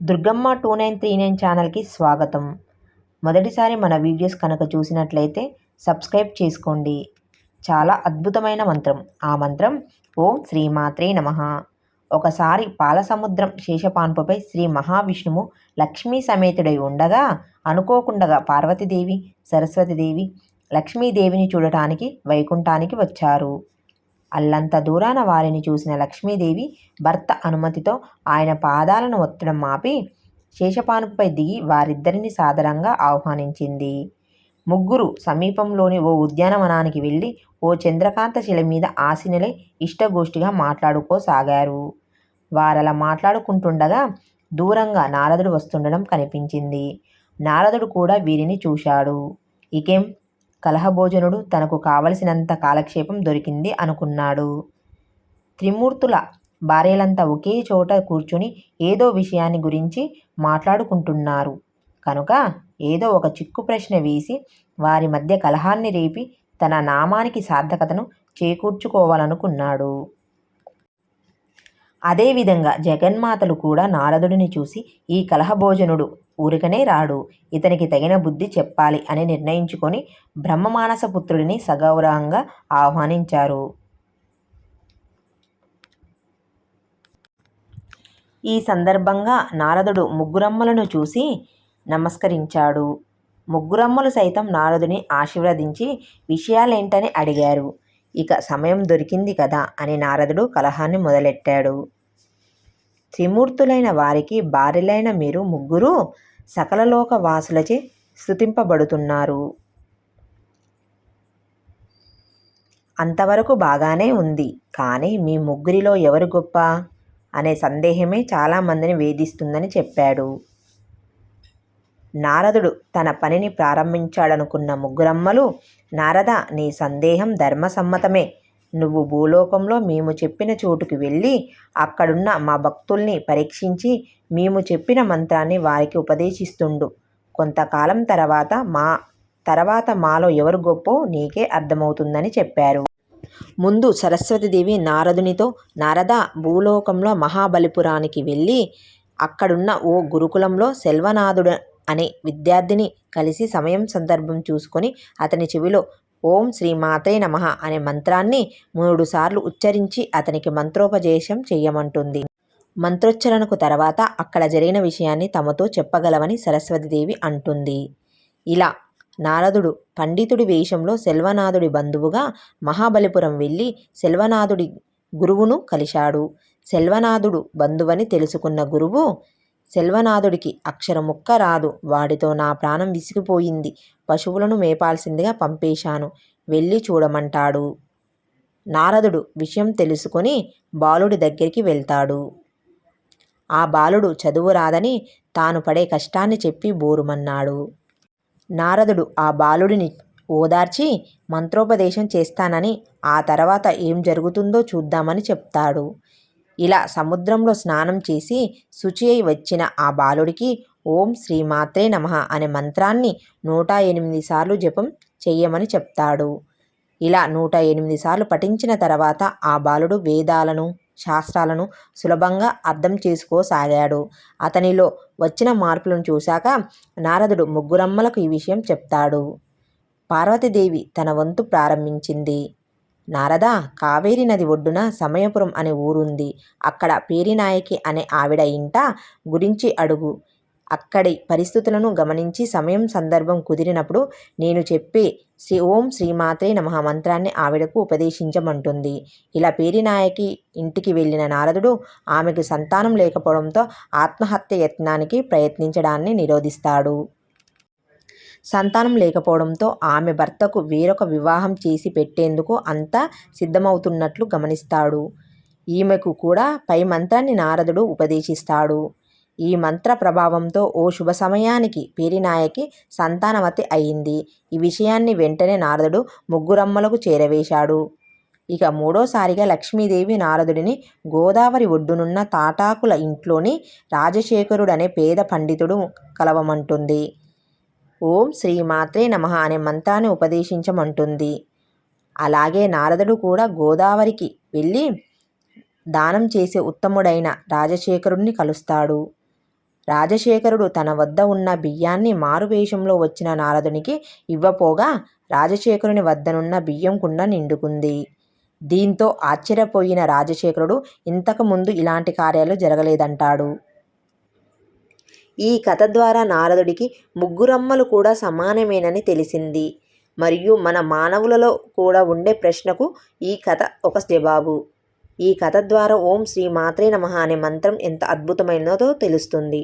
Durgamma two nine three nine ఛానల్కి స్వాగతం. మొదటిసారి మన వీడియోస్ కనుక చూసినట్లయితే సబ్స్క్రైబ్ చేసుకోండి. చాలా అద్భుతమైన మంత్రం. ఆ మంత్రం ఓం శ్రీమాత్రే నమ. ఒకసారి పాలసముద్రం శేషపాన్పుపై శ్రీ మహావిష్ణువు లక్ష్మీ సమేతుడై ఉండగా అనుకోకుండా పార్వతీదేవి సరస్వతీదేవి లక్ష్మీదేవిని చూడటానికి వైకుంఠానికి వచ్చారు. అల్లంత దూరాన వారిని చూసిన లక్ష్మీదేవి భర్త అనుమతితో ఆయన పాదాలను ఒత్తడం ఆపి శేషపానుపై దిగి వారిద్దరిని సాదరంగా ఆహ్వానించింది. ముగ్గురు సమీపంలోని ఓ ఉద్యానవనానికి వెళ్ళి ఓ చంద్రకాంత శిల మీద ఆశీనులై ఇష్టగోష్ఠిగా మాట్లాడుకోసాగారు. వారలా మాట్లాడుకుంటుండగా దూరంగా నారదుడు వస్తుండడం కనిపించింది. నారదుడు కూడా వీరిని చూశాడు. ఇకేం? కలహభోజనుడు తనకు కావలసినంత కాలక్షేపం దొరికింది అనుకున్నాడు. త్రిమూర్తుల భార్యలంతా ఒకే చోట కూర్చుని ఏదో విషయాన్ని గురించి మాట్లాడుకుంటున్నారు. కనుక ఏదో ఒక చిక్కు ప్రశ్న వేసి వారి మధ్య కలహాన్ని రేపి తన నామానికి సార్థకతను చేకూర్చుకోవాలనుకున్నాడు. అదేవిధంగా జగన్మాతలు కూడా నారదుడిని చూసి ఈ కలహభోజనుడు ఊరికనే రాడు. ఇతనికి తగిన బుద్ధి చెప్పాలి అని నిర్ణయించుకొని బ్రహ్మమానస పుత్రుడిని సగౌరవంగా ఆహ్వానించారు. ఈ సందర్భంగా నారదుడు ముగ్గురమ్మలను చూసి నమస్కరించాడు. ముగ్గురమ్మలు సైతం నారదుని ఆశీర్వదించి విషయాలేంటని అడిగారు. ఇక సమయం దొరికింది కదా అని నారదుడు కలహాన్ని మొదలెట్టాడు. త్రిమూర్తులైన వారికి భార్యలైన మీరు ముగ్గురు సకలలోక వాసులచే స్థుతింపబడుతున్నారు అంతవరకు బాగానే ఉంది. కానీ మీ ముగ్గురిలో ఎవరు గొప్ప? అనే సందేహమే చాలామందిని వేధిస్తుందని చెప్పాడు. నారదుడు తన పనిని ప్రారంభించాడనుకున్న ముగ్గురమ్మలు నారద నీ సందేహం ధర్మసమ్మతమే. నువ్వు భూలోకంలో మేము చెప్పిన చోటుకి వెళ్ళి అక్కడున్న మా భక్తుల్ని పరీక్షించి మేము చెప్పిన మంత్రాన్ని వారికి ఉపదేశిస్తుండు. కొంతకాలం తర్వాత మా తర్వాత మాలో ఎవరు గొప్పో నీకే అర్థమవుతుందని చెప్పారు. ముందు సరస్వతిదేవి నారదునితో నారద భూలోకంలో మహాబలిపురానికి వెళ్ళి అక్కడున్న ఓ గురుకులంలో సెల్వనాథుడు అనే విద్యార్థిని కలిసి సమయం సందర్భం చూసుకొని అతని చెవిలో ఓం శ్రీ మాతే నమ అనే మంత్రాన్ని మూడుసార్లు ఉచ్చరించి అతనికి మంత్రోపదేశం చేయమంటుంది. మంత్రోచ్చరణకు తర్వాత అక్కడ జరిగిన విషయాన్ని తమతో చెప్పగలవని సరస్వతిదేవి అంటుంది. ఇలా నారదుడు పండితుడి వేషంలో సెల్వనాథుడి బంధువుగా మహాబలిపురం వెళ్ళి సెల్వనాథుడి గురువును కలిశాడు. సెల్వనాథుడు బంధువని తెలుసుకున్న గురువు సెల్వనాథుడికి అక్షరముక్క రాదు. వాడితో నా ప్రాణం విసిగిపోయింది. పశువులను మేపాల్సిందిగా పంపేశాను. వెళ్ళి చూడమంటాడు. నారదుడు విషయం తెలుసుకొని బాలుడి దగ్గరికి వెళ్తాడు. ఆ బాలుడు చదువు రాదని తాను పడే కష్టాన్ని చెప్పి బోరుమన్నాడు. నారదుడు ఆ బాలుడిని ఓదార్చి మంత్రోపదేశం చేస్తానని ఆ తర్వాత ఏం జరుగుతుందో చూద్దామని చెప్తాడు. ఇలా సముద్రంలో స్నానం చేసి శుచి అయి వచ్చిన ఆ బాలుడికి ఓం శ్రీమాత్రే నమ అనే మంత్రాన్ని నూట ఎనిమిది సార్లు జపం చెయ్యమని చెప్తాడు. ఇలా నూట ఎనిమిది సార్లు పఠించిన తర్వాత ఆ బాలుడు వేదాలను శాస్త్రాలను సులభంగా అర్థం చేసుకోసాగాడు. అతనిలో వచ్చిన మార్పులను చూశాక నారదుడు ముగ్గురమ్మలకు ఈ విషయం చెప్తాడు. పార్వతీదేవి తన వంతు ప్రారంభించింది. నారద కావేరి నది ఒడ్డున సమయపురం అనే ఊరుంది. అక్కడ పేరినాయకి అనే ఆవిడ ఇంట గురించి అడుగు. అక్కడి పరిస్థితులను గమనించి సమయం సందర్భం కుదిరినప్పుడు నేను చెప్పే శ్రీ ఓం శ్రీమాత్రే నమ మంత్రాన్ని ఆవిడకు ఉపదేశించమంటుంది. ఇలా పేరినాయకి ఇంటికి వెళ్ళిన నారదుడు ఆమెకు సంతానం లేకపోవడంతో ఆత్మహత్య యత్నానికి ప్రయత్నించడాన్ని నిరోధిస్తాడు. సంతానం లేకపోవడంతో ఆమె భర్తకు వేరొక వివాహం చేసి పెట్టేందుకు అంతా సిద్ధమవుతున్నట్లు గమనిస్తాడు. ఈమెకు కూడా పై మంత్రాన్ని నారదుడు ఉపదేశిస్తాడు. ఈ మంత్ర ప్రభావంతో ఓ శుభ సమయానికి పేరినాయకి సంతానవతి అయింది. ఈ విషయాన్ని వెంటనే నారదుడు ముగ్గురమ్మలకు చేరవేశాడు. ఇక మూడోసారిగా లక్ష్మీదేవి నారదుడిని గోదావరి ఒడ్డునున్న తాటాకుల ఇంట్లోని రాజశేఖరుడనే పేద పండితుడు కలవమంటుంది. ఓం శ్రీమాత్రే నమ అనే మంత్రాన్ని ఉపదేశించమంటుంది. అలాగే నారదుడు కూడా గోదావరికి వెళ్ళి దానం చేసే ఉత్తముడైన రాజశేఖరుణ్ణి కలుస్తాడు. రాజశేఖరుడు తన వద్ద ఉన్న బియ్యాన్ని మారువేషంలో వచ్చిన నారదునికి ఇవ్వపోగా రాజశేఖరుని వద్దనున్న బియ్యం కుండ నిండుకుంది. దీంతో ఆశ్చర్యపోయిన రాజశేఖరుడు ఇంతకు ముందు ఇలాంటి కార్యాలు జరగలేదంటాడు. ఈ కథ ద్వారా నారదుడికి ముగ్గురమ్మలు కూడా సమానమేనని తెలిసింది. మరియు మన మానవులలో కూడా ఉండే ప్రశ్నకు ఈ కథ ఒక జవాబు. ఈ కథ ద్వారా ఓం శ్రీ మాత్రే నమ అనే మంత్రం ఎంత అద్భుతమైనదో తెలుస్తుంది.